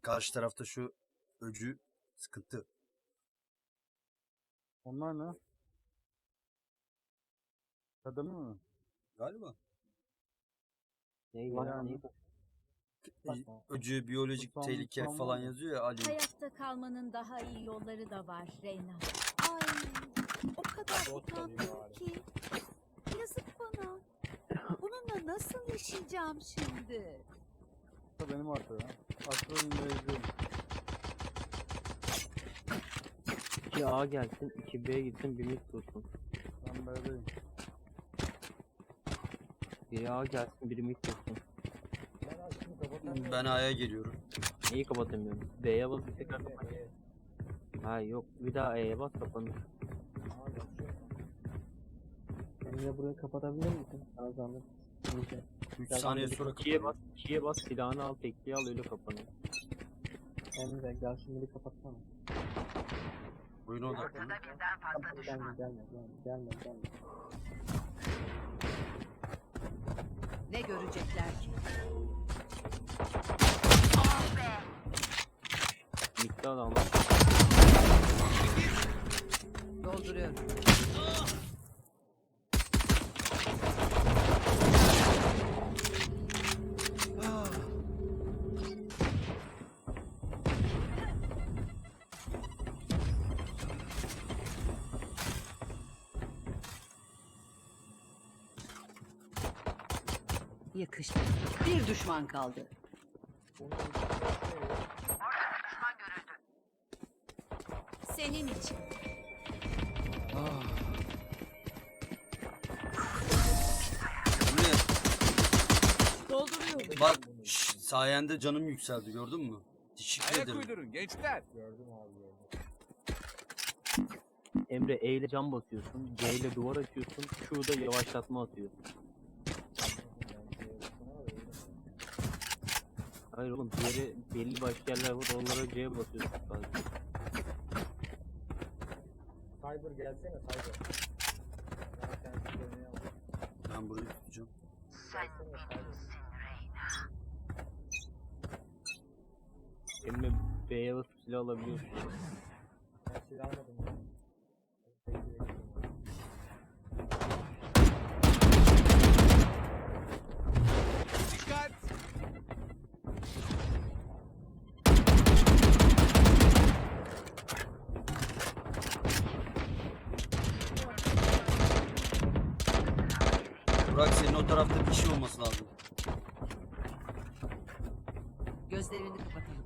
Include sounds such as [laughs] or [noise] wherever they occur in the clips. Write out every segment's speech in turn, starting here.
Bak karşı tarafta şu öcü sıkıntı. Onlar ne? Kadın mı? Galiba. Neyi Var ya? yani. Neyi? Öcü, biyolojik Kutsal tehlike mutfağım falan mı? yazıyor ya Ali. Hayatta kalmanın daha iyi yolları da var Reyna. Ay o kadar utandım ki. Yazık bana. Bununla nasıl yaşayacağım şimdi? Da benim artı ya. Aslı İngilizce. 2 A gelsin, 2 B gitsin, bir mid dursun. Ben B'deyim. Biri A gelsin, biri mid dursun. Ben A'ya geliyorum. Neyi kapatamıyorum? B'ye basıp tekrar kapat. Ha yok, bir daha E'ye bas kapanır. Emre burayı kapatabilir misin? Sana zahmet. Neyse. 3 Gel saniye sonra 2'ye bas. 2'ye bas, silahını al, tekliği al, öyle kapanır. Emre gel şimdi kapatsana. Oyuna odaklanın. Gelme gelme gelme gelme gelme. Ne görecekler ki? Mid'de adam. Dolduruyorum. Yakıştı. Bir düşman kaldı. Senin için. Emre, Dolduruyorum. bak şş, sayende canım yükseldi gördün mü? Teşekkür Ayak ederim. uydurun gençler. Emre E ile cam basıyorsun, C ile duvar açıyorsun, Q da yavaşlatma atıyor. Hayır oğlum diğeri belli başka yerler var oralara C basıyorsun sadece. Cyber gelsene Cyber. Ben burayı tutacağım. Emre B'ye basıp silah alabiliyorsun. Ben silah almadım ya. Dikkat. Burak senin o tarafta bir şey olması lazım. Gözlerini kapatalım.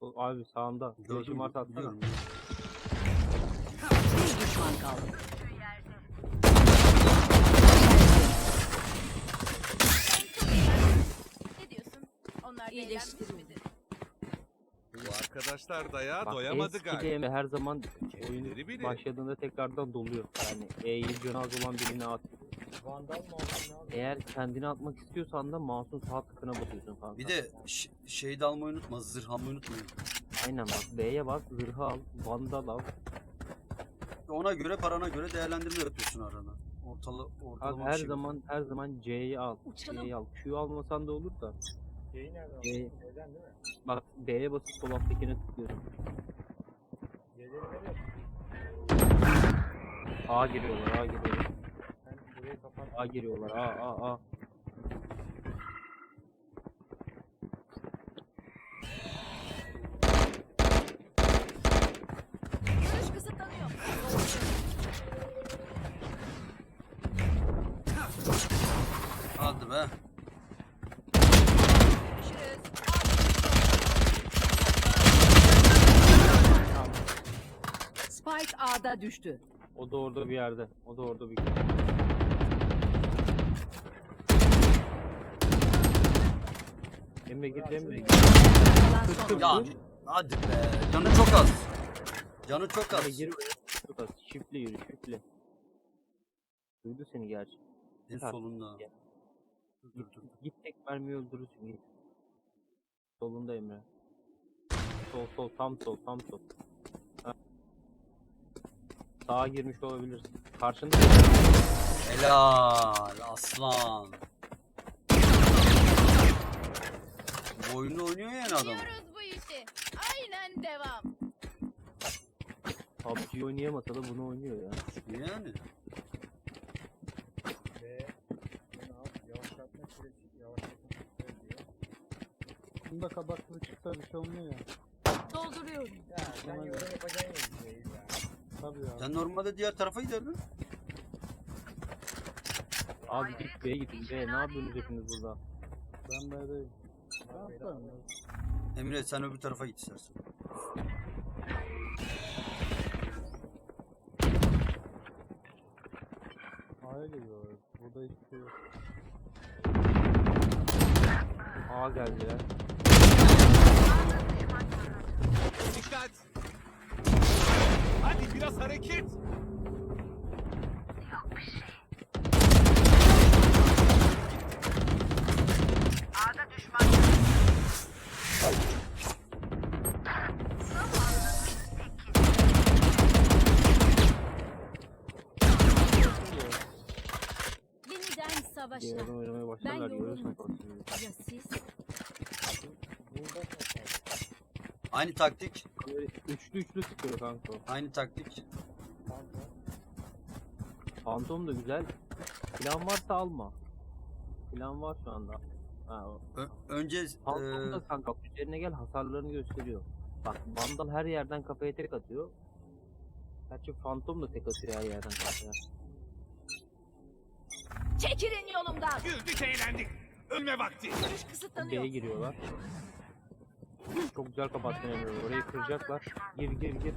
O, abi sağında. Gördüm varsa atsana. Bir düşman kaldı. Ne diyorsun? Onlar da midir? Bu arkadaşlar dayağa Bak doyamadı eski galiba. Emre her zaman oyun Kendileri bilir. başladığında tekrardan doluyor. Yani E'yi canı az olan birine at. Vandal mı aldın ne aldın? Eğer kendini atmak istiyorsan da mouse'un sağ tıkına basıyorsun kanka. Bir de ş- şeyi de almayı unutma. Zırh almayı unutmayın. Aynen bak B'ye bas, zırhı al, vandal al. Ona göre parana göre değerlendirme yapıyorsun arana. Ortalı, Abi ortalama her şey. zaman her zaman C'yi al. Uçalım. C'yi al. Q almasan da olur da. Şeyi nereden aldın? Ee, Neden değil mi? Bak B'ye basıp sol alttakine tıklıyorum. Geceleri nereye? A giriyorlar, A giriyorlar. Sen burayı kapat. A giriyorlar. A A A. be. Spike A'da düştü. O da orada bir yerde. O da orada bir Emre git Emre git. Ya hadi be. Canı çok az. Canı çok Emre az. gir oraya. Çok az. Şifle yürü şifle. Duydu seni gerçi. En solunda. Gel. Dur dur dur. Git tek mermi öldürürsün git. Solunda Emre. Sol sol tam sol tam sol. Ha. Sağa girmiş olabilirsin. Karşında Helal aslan. Bu oyunu oynuyor yani adam. Yapıyoruz bu işi. Aynen devam. PUBG oynayamasa da bunu oynuyor ya. Yani. Ve bunu al. Yavaşlatma süresi. Yavaşlatma süresi diyor. Bunda kabaklı çıksa bir şey olmuyor ya. Dolduruyorum. Ya sen yorum yapacaksın ya ya. Tabii ya. Sen normalde diğer tarafa giderdin. Abi git B'ye gidin B. Ne yapıyorsunuz hepiniz burada? Ben B'deyim. Ne yapayım ya? Emre sen öbür tarafa git istersen. A'ya geliyor. Burada hiçbir şey yok. A geldiler. Dikkat. Hadi biraz hareket. Yeniden savaşa. Diğerden oynamaya başlarlar. Ben yorulmadım. Ya siz? Aynı taktik. Böyle Üçlü üçlü sıkıyor kanka. o. Aynı taktik. Phantom da güzel. Plan varsa alma. Plan var şu anda. Ha, o- Ö- önce Phantom e, da kanka üzerine gel hasarlarını gösteriyor. Bak Vandal her yerden kafaya tek atıyor. Gerçi Phantom da tek atıyor her yerden kafaya. Çekilin yolumdan. Güldük eğlendik. Ölme vakti. Görüş kısıtlanıyor. B'ye giriyorlar. Çok güzel kapattın Emre. Orayı kıracaklar. Gir gir gir.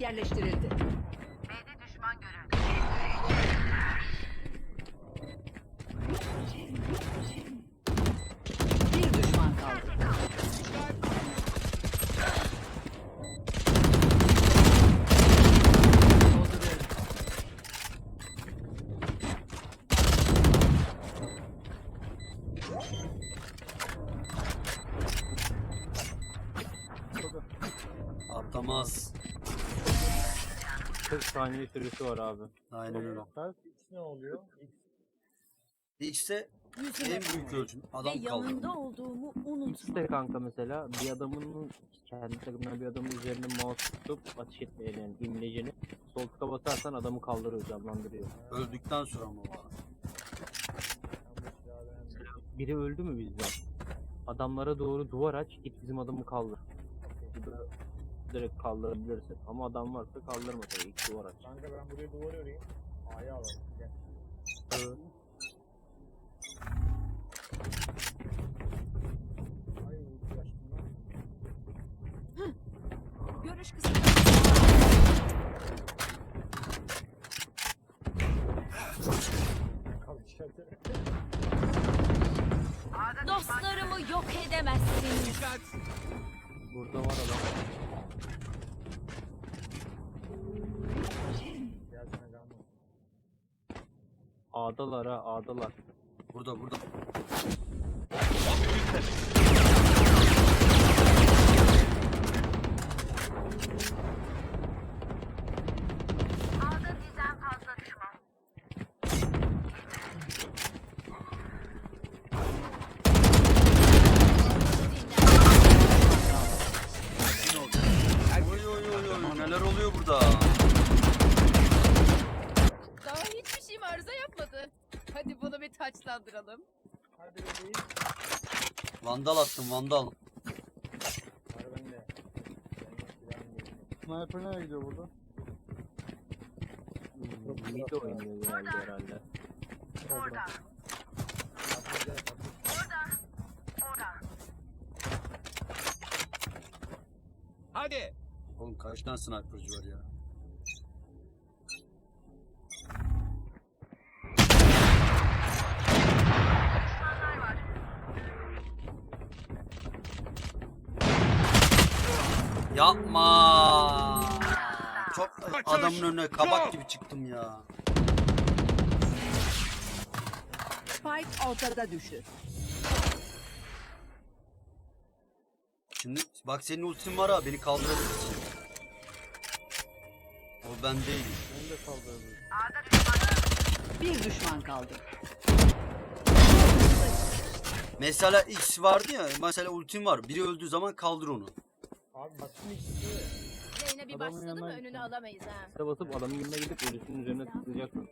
Yerleştirildi. Bir düşman kaldı. Dolduruyorum. atlamaz. 40 saniye süresi var abi. Aynen öyle. X ne oluyor? X X'e Yüzüme en büyük ölçüm. Ve Adam kaldı. yanında olduğumu unutma. X'te kanka mesela bir adamın kendi takımdan bir adamın üzerine mouse tutup ateş etmeye yani imlecini sol tıka basarsan adamı kaldırıyor canlandırıyor. Öldükten sonra mı var? yanlış. Biri öldü mü bizden? Adamlara doğru duvar aç git bizim adamı kaldır. Direkt kaldırabilirsin. Ama adam varsa kaldırma tabii ilk duvar aç. Kanka ben buraya duvar öreyim. A'ya alalım. Gel. Görüş içeride. Dostlarımı yok edemezsiniz. Burada var adam. A'dalar ha A'dalar. Burada burada. Oy neler oluyor burada? Daha hiçbir şeyim arıza yapmadı. Hadi bunu bir taçlandıralım. Hadi bebeğim. Vandal attım vandal. Var bende. Sniper nereye gidiyor burada? Mid oynuyor genelde herhalde. Orada. Hadi. Oğlum kaç tane sniperci var ya? Yapma. Kaçış. adamın önüne kabak gibi çıktım ya. Spike ortada düştü. Şimdi bak senin ultin var ha beni kaldırabilirsin. Ben değilim. Beni de kaldırdı. Bir düşman kaldı. Mesela X vardı ya mesela ultin var. Biri öldüğü zaman kaldır onu. Abi maçın ikisi Reyna bir Adamın başladı mı önünü alamayız ha. İşte basıp adamın yanına gidip ölüsünün üzerine tıklayacaksın.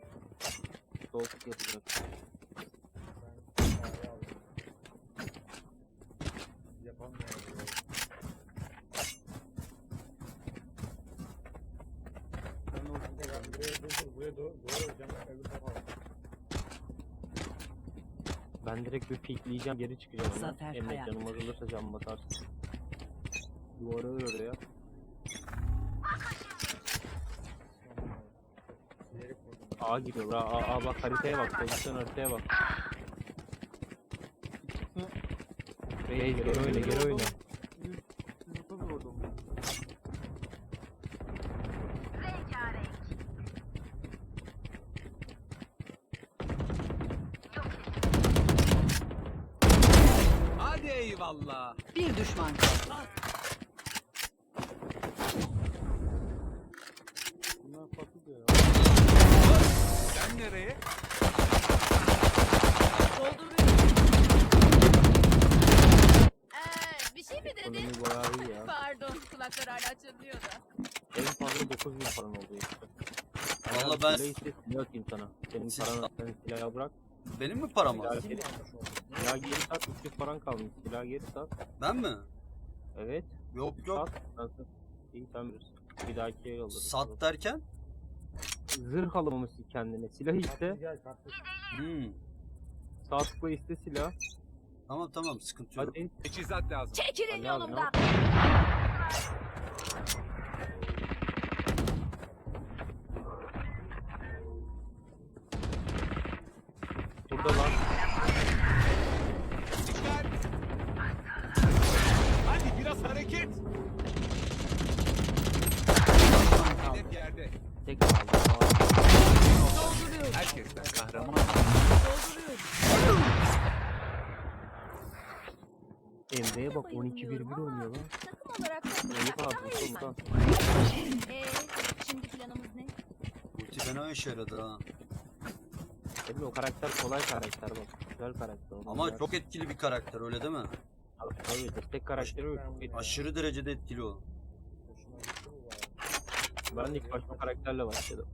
Sol tık yapacaksın. ben sahaya aldım. Yapamıyorum. Ben o ya buraya dur dur buraya doğru doğru canım öbür tarafa. Ben direkt bir pikleyeceğim geri çıkacağım. Zafer Emre Kaya. canım azalırsa can batarsın. Duvara ör oraya. A giriyor. A, A, A bak haritaya bak. Pozisyon haritaya bak. Bey geri oyna geri oyna. Hadi eyvallah. Bir düşman kaldı. Bunlar farklı diyor. Sen nereye? Ee, bir şey mi dedin? Ekonomi bayağı iyi ya. Pardon kulaklar hala çınlıyor da. En fazla 9000 paran oldu işte. Vallahi ben- Silah iste silah atayım sana. Senin Siz- paranı sen silahı bırak. Benim mi param var? Silah geri, silah geri sat 300 paran kalmış. Silah geri sat. Ben mi? Evet. Yok yok. Sat. Nasıl? İyi sen bilirsin. Bir dahaki yolda. Sat derken? Zırh alamamışsın kendine. Silah iste. Hmm. Sağ tıkla iste silah. Tamam tamam sıkıntı yok. Hadi. Teçhizat lazım. Çekilin yolumdan. Burada lan. Dikkat. Hadi biraz hareket. Hedef yerde. Tek kaldı. Herkesten kahraman. Emre'ye bak 12-1-1 oynuyor lan. Takım olarak takımlar abi daha iyi soldan. sanki. Ee, şimdi planımız ne? Ulti fena işe yaradı ha. Emre o karakter kolay karakter bak. Güzel karakter. onu Ama çok etkili bir karakter öyle değil mi? Tabii tabii destek karakteri yok. Aşırı derecede etkili o. Ben ilk başta karakterle başladım.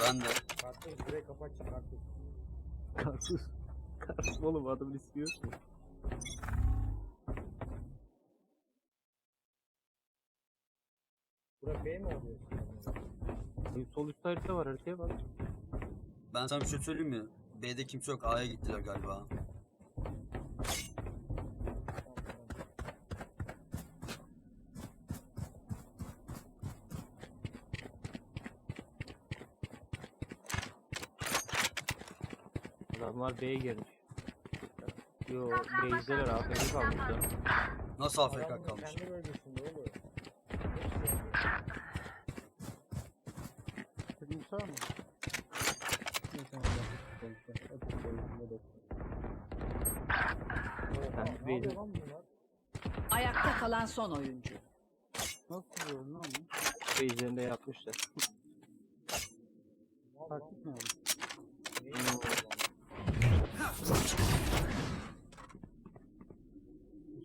Ben de. Kartı direkt kapat çık kartı. Karpuz. Karpuz oğlum adamın ismi yok mu? Bura B mi oluyor? Bir Sol üstte harita var haritaya bak. Ben sana bir şey söyleyeyim mi? B'de kimse yok. A'ya gittiler galiba. Adamlar B'ye girmiş. Yo Braze'deler abi. B'de kalmışlar. Nasıl AFK kalmış? Kendi bölgesinde oğlum. Var mı? Neyse, hadi. Hepsi boyutunda da. Oha, Ben ne yapıyor değilim. lan bunlar? Ayakta kalan son oyuncu. Nasıl diyorum lan bu? Base'lerinde yapmışlar. Taktik mi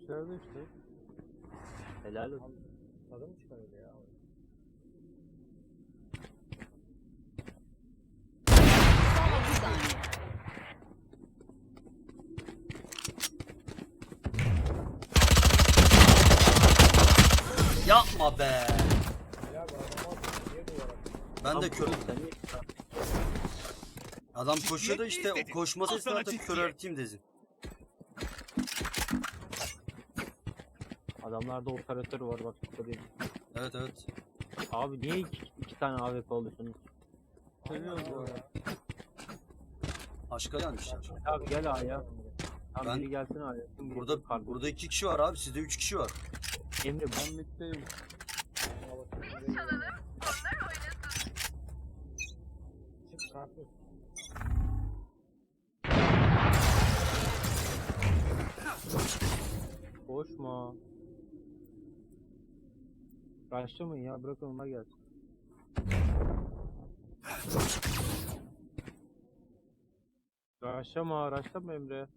İçeride işte. Helal olsun. Tadı mı ya? Son 30 saniye. Yapma be. Ya? Ben de Abi, kör. sen niye- Adam koşuyor da işte o koşması esnada atıp kör örteyim desin. Adamlarda operatör var bak burada değil. Evet evet. Abi niye iki, iki tane AWP alıyorsunuz? Seviyorum bu arada. Aşka gelmişler. Abi gel A'ya. Tamam Ben- biri gelsin A'ya. Kim Burada gelecek? Burada iki kişi var abi sizde üç kişi var. Emre ben Ben. Biz çalalım, onlar oynasın. Çık karpuz. Koşma. Başlamayın ya bırakın onlar gelsin. Raşlama, raşlama Emre.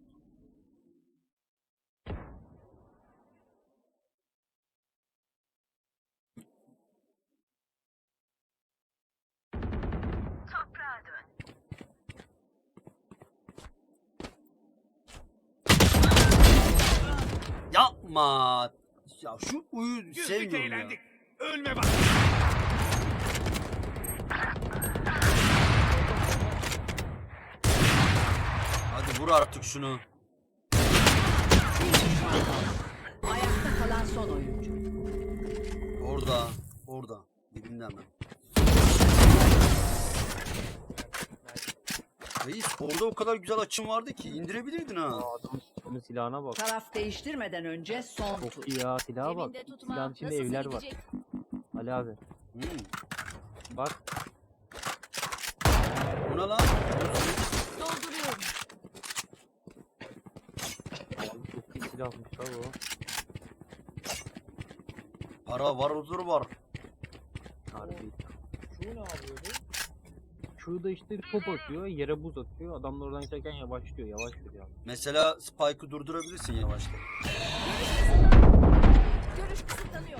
Yapma. Ya şu uyu Güldük sevmiyorum ya. eğlendik. Ölme bak. Hadi vur artık şunu. Ayakta kalan son oyuncu. Orada. Orada. Dibinde hemen. Reis orada o kadar güzel açım vardı ki indirebilirdin ha. Aa, adamın silahına bak. Taraf değiştirmeden önce son tur. Çok iyi ya silaha bak. Cebinde tutma. Silahın içinde evler var. gidecek. Ali abi. Hmm. Bak Bu ne lan? Dolduruyorum. abi çok iyi silahmış abi o. Para var huzur var. Harbi. Şu ne yapıyordu? Şurada işte top atıyor, yere buz atıyor. Adamlar oradan geçerken yavaşlıyor, yavaş yürüyor. Mesela Spike'ı durdurabilirsin yavaşta. Görüş kısıtlanıyor.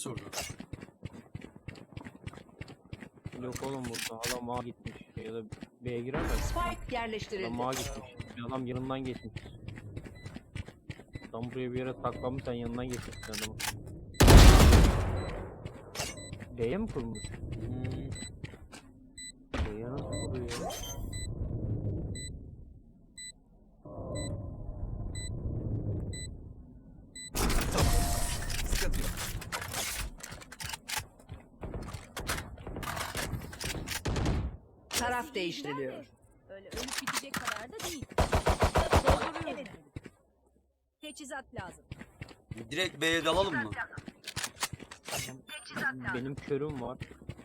Nasıl orada? Yok oğlum burada adam A gitmiş ya da B'ye giremez. Spike Adam yerleştirildi. A gitmiş. Bir adam yanından geçmiş. Adam buraya bir yere saklanmış sen yanından geçmişsin adamı. B'ye mi kurmuş? Hmm. B'ye nasıl kuruyor? Taraf değiştiriliyor. Öyle ölüp bitecek kadar da değil. Dolduruyorum. Teçhizat lazım. Direkt B'ye dalalım mı? Benim körüm var.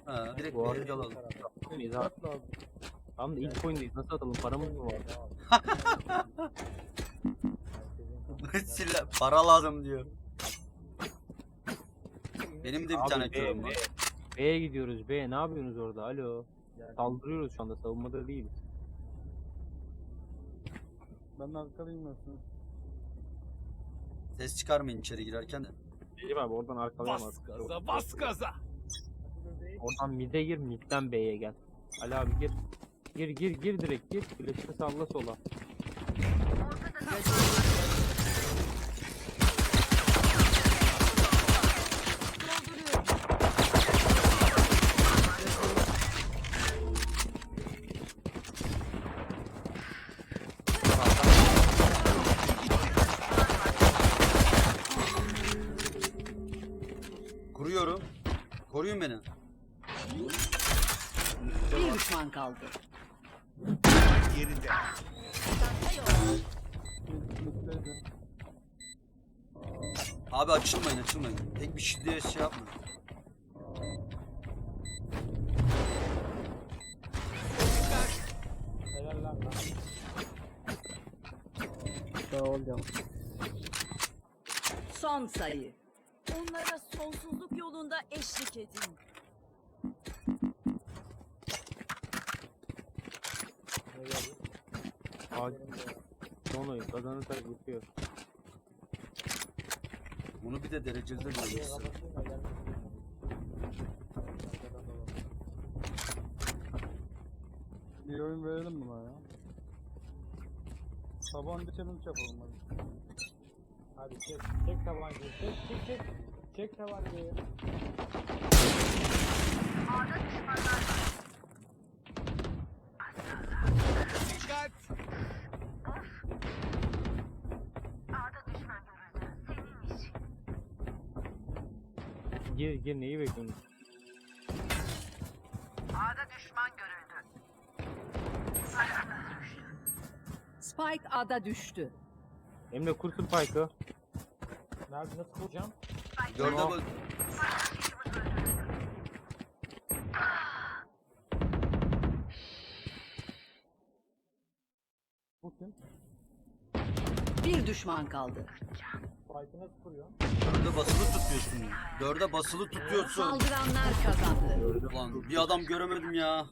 Ha, direkt Bu B'ye arada- dalalım. Mıyız abi? Tam da ilk oyundayız. Nasıl atalım? Paramız mı var? [laughs] Silah, para lazım diyor. Benim de bir Abi tane B, körüm B. var. B'ye gidiyoruz. B ne yapıyorsunuz orada? Alo. Saldırıyoruz şu anda. Savunmada değiliz. Ben arkadayım nasıl? Ses çıkarmayın içeri girerken de. Recep abi oradan arkalayamaz. Bas gaza bas gaza. Oradan mid'e gir, mid'den B'ye gel. Ali abi gir. Gir gir gir direkt gir. Flash'ını salla sola. Koruyun beni. Bir düşman kaldı. Yerinde. Abi açılmayın açılmayın. Tek bir diye şey yapmayın. Son sayı. Onlara sonsuzluk yolunda eşlik edin. Ne geldi? A son oyun kazanırsak bitiyor. Bunu bir de dereceli de Kapıyı görüyorsun. Bir oyun verelim buna ya. Tabanca challenge yapalım hadi. Hadi çek. Çek tabancayı. Çek çek çek. Çek tabancayı. Dikkat. Gir gir neyi bekliyorsun? Spike A'da düştü. Emre kursun Pike'ı. Nerede nasıl kuracağım? Dörde bak. Bu kim? Bir düşman kaldı. Fight'ı nasıl kuruyor? Dörde basılı tutuyorsun. Dörde basılı tutuyorsun. Saldıranlar kazandı. Ulan bir adam göremedim ya.